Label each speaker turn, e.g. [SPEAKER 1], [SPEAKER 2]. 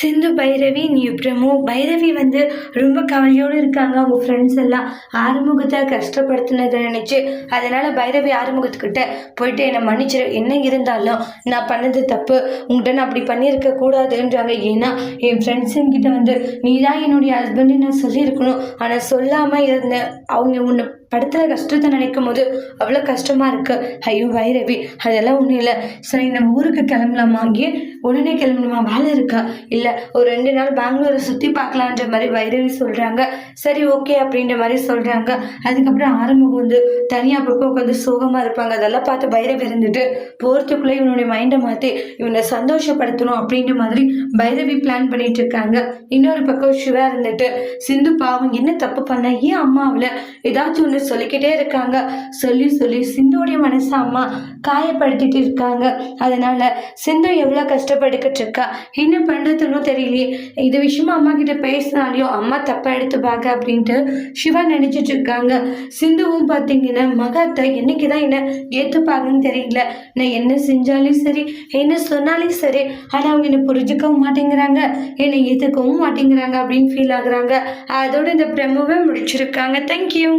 [SPEAKER 1] சிந்து பைரவி நீ பிரமு. பைரவி வந்து ரொம்ப கவலையோடு இருக்காங்க. அவங்க ஃப்ரெண்ட்ஸ் எல்லாம் ஆறுமுகத்தை கஷ்டப்படுத்தினதை நினச்சி. அதனால் பைரவி ஆறுமுகத்துக்கிட்ட போயிட்டு என்னை மன்னிச்சிரு. என்ன இருந்தாலும் நான் பண்ணது தப்பு. உங்கள்கிட்ட நான் அப்படி பண்ணியிருக்க கூடாதுன்றாங்க. ஏன்னா என் ஃப்ரெண்ட்ஸுங்கிட்ட வந்து நீ தான் என்னுடைய ஹஸ்பண்டு நான் சொல்லியிருக்கணும். ஆனால் சொல்லாமல் இருந்தேன் அவங்க உன்னை படத்தில் கஷ்டத்தை நினைக்கும் போது அவ்வளோ கஷ்டமாக இருக்குது ஐயோ வைரவி அதெல்லாம் ஒன்றும் இல்லை. சரி நம்ம ஊருக்கு கிளம்பலாமா? அங்கேயே உடனே கிளம்பணுமா? வேலை இருக்கா? இல்லை ஒரு ரெண்டு நாள் பெங்களூரை சுற்றி பார்க்கலான்ற மாதிரி வைரவி சொல்கிறாங்க சரி ஓகே அப்படின்ற மாதிரி சொல்கிறாங்க அதுக்கப்புறம் ஆரம்பம் வந்து தனியாக அப்பப்போ உட்காந்து சோகமாக இருப்பாங்க. அதெல்லாம் பார்த்து பைரவி இருந்துட்டு போகிறதுக்குள்ளே இவனுடைய மைண்டை மாற்றி இவனை சந்தோஷப்படுத்தணும் அப்படின்ற மாதிரி பைரவி பிளான் பண்ணிட்டு இருக்காங்க. இன்னொரு பக்கம் சிவா இருந்துட்டு சிந்து பாவம் என்ன தப்பு பண்ண? ஏன் அம்மாவில் ஏதாச்சும் ஒன்று சொல்லிக்கிட்டே இருக்காங்க. சொல்லி சொல்லி சிந்துடைய மனசை அம்மா காயப்படுத்திட்டு இருக்காங்க. அதனால சிந்து எவ்வளோ கஷ்டப்பட்டுக்கிட்டு இருக்கா? என்ன பண்ணுறதுன்னு தெரியலையே. இது விஷயமா அம்மா கிட்ட பேசினாலையோ அம்மா தப்பாக எடுத்துப்பாங்க அப்படின்ட்டு சிவா நினைச்சிட்டு இருக்காங்க. சிந்துவும் பார்த்தீங்கன்னா மகாத்தை என்னைக்கு தான் என்ன ஏற்றுப்பாங்கன்னு தெரியல. நான் என்ன செஞ்சாலும் சரி என்ன சொன்னாலும் சரி ஆனால் அவங்க என்னை புரிஞ்சுக்கவும் மாட்டேங்கிறாங்க. என்னை ஏற்றுக்கவும் மாட்டேங்கிறாங்க அப்படின்னு ஃபீல் ஆகுறாங்க. அதோட இந்த பிரமுவை முடிச்சிருக்காங்க. தேங்க்யூ